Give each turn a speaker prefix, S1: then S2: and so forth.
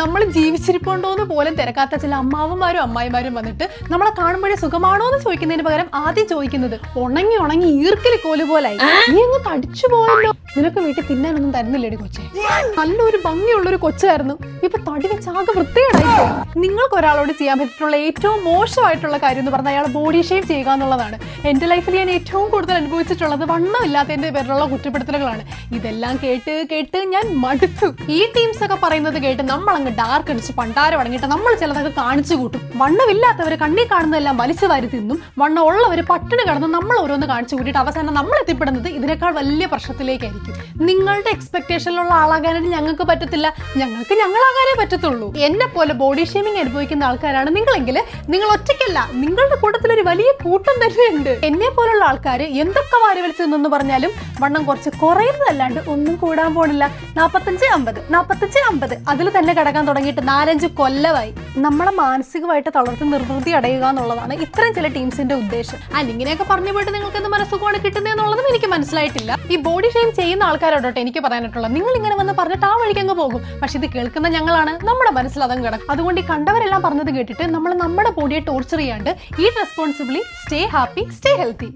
S1: നമ്മൾ ജീവിച്ചിരിപ്പുണ്ടോ എന്ന് പോലും തിരക്കാത്ത ചില അമ്മാവന്മാരും അമ്മായിമാരും വന്നിട്ട് നമ്മളെ കാണുമ്പോഴേ സുഖമാണോ എന്ന് ചോദിക്കുന്നതിന് പകരം ആദ്യം ചോദിക്കുന്നത് ഉണങ്ങി ഉണങ്ങി ഈർക്കിലി കോൽ പോലായി നീ അങ്ങ് തടിച്ചു പോയല്ലോ. നിനക്ക് വീട്ടിൽ തിന്നാനൊന്നും തരുന്നില്ലേടി കൊച്ചെ? നല്ലൊരു ഭംഗിയുള്ള ഒരു കൊച്ചായിരുന്നു. ഇപ്പൊ തടി വെച്ച് ആകെ വൃത്തികേടായി നിങ്ങൾക്ക് ഒരാളോട് ചെയ്യാൻ പറ്റിയിട്ടുള്ള ഏറ്റവും മോശമായിട്ടുള്ള കാര്യം എന്ന് പറഞ്ഞാൽ അയാൾ ബോഡി ഷേപ്പ് ചെയ്യുക എന്നുള്ളതാണ്. എന്റെ ലൈഫിൽ ഞാൻ ഏറ്റവും കൂടുതൽ അനുഭവിച്ചിട്ടുള്ളത് വണ്ണമില്ലാത്തതിന്റെ പേരിലുള്ള കുറ്റപ്പെടുത്തലുകളാണ്. ഇതെല്ലാം കേട്ട് കേട്ട് ഞാൻ മടുത്തു. ഈ ടീംസ് ഒക്കെ പറയുന്നത് കേട്ട് നമ്മൾ അങ്ങ് ഡാർക്ക് അടിച്ച് പണ്ടാരം അടങ്ങിയിട്ട് നമ്മൾ ചിലതൊക്കെ കാണിച്ചു കൂട്ടും. വണ്ണമില്ലാത്തവർ കണ്ണി കാണുന്നതെല്ലാം വലിച്ചു വാരി തിന്നും. വണ്ണം ഉള്ളവർ പട്ടിണി കടന്ന് നമ്മൾ ഓരോന്ന് കാണിച്ചു കൂട്ടിയിട്ട് അവസാനം നമ്മൾ എത്തിപ്പെടുന്നത് ഇതിനേക്കാൾ വലിയ പ്രശ്നത്തിലേക്കായിരിക്കും. നിങ്ങളുടെ എക്സ്പെക്ടേഷനിലുള്ള ആളാകാനായിട്ട് ഞങ്ങൾക്ക് പറ്റത്തില്ല. ഞങ്ങൾക്ക് ഞങ്ങളാകാനേ പറ്റത്തുള്ളൂ. എന്നെ പോലെ ബോഡി ഷേമിംഗ് അനുഭവിക്കുന്ന ആൾക്കാരാണ് നിങ്ങളെങ്കിൽ നിങ്ങൾ ഒറ്റയ്ക്കല്ല നിങ്ങളുടെ കൂട്ടത്തിൽ ഒരു വലിയ കൂട്ടം തന്നെയുണ്ട്. എന്നെ പോലുള്ള ആൾക്കാർ എന്തൊക്കെ വാരി വലിച്ചു നിന്നെന്ന് പറഞ്ഞാലും വണ്ണം കുറച്ച് കുറയുന്നതല്ലാണ്ട് ഒന്നും കൂടാൻ പോണില്ല. നാപ്പത്തഞ്ച് അമ്പത് നാപ്പത്തഞ്ച് അമ്പത്. അതിൽ തന്നെ കിടക്കാൻ തുടങ്ങിയിട്ട് നാലഞ്ച് കൊല്ലമായി. നമ്മളെ മാനസികമായിട്ട് തളർത്തി നിർവൃത്തി അടയുക എന്നുള്ളതാണ് ഇത്രയും ചില ടീംസിന്റെ ഉദ്ദേശം. അല്ല ഇങ്ങനെയൊക്കെ പറഞ്ഞു പോയിട്ട് നിങ്ങൾക്ക് എന്ത് മനസ്സുഖമാണ് കിട്ടുന്നത് എന്നുള്ളതും എനിക്ക് മനസ്സിലായിട്ടില്ല. ഈ ബോഡി ഷെയിം ചെയ്യുന്ന ആൾക്കാരോടോട്ടെ എനിക്ക് പറയാനായിട്ടുള്ളത്. നിങ്ങൾ ഇങ്ങനെ വന്ന് പറഞ്ഞിട്ട് ആ വഴിക്ക് അങ്ങ് പോകും. പക്ഷെ ഇത് കേൾക്കുന്ന ഞങ്ങളാണ്. നമ്മുടെ മനസ്സിൽ അതങ്ങ് കിടക്കും. അതുകൊണ്ട് ഈ കണ്ടവരെല്ലാം പറഞ്ഞത് കേട്ടിട്ട് നമ്മൾ നമ്മുടെ ബോഡിയെ ടോർച്ചർ ചെയ്യാണ്ട് ഈ responsibly stay happy stay healthy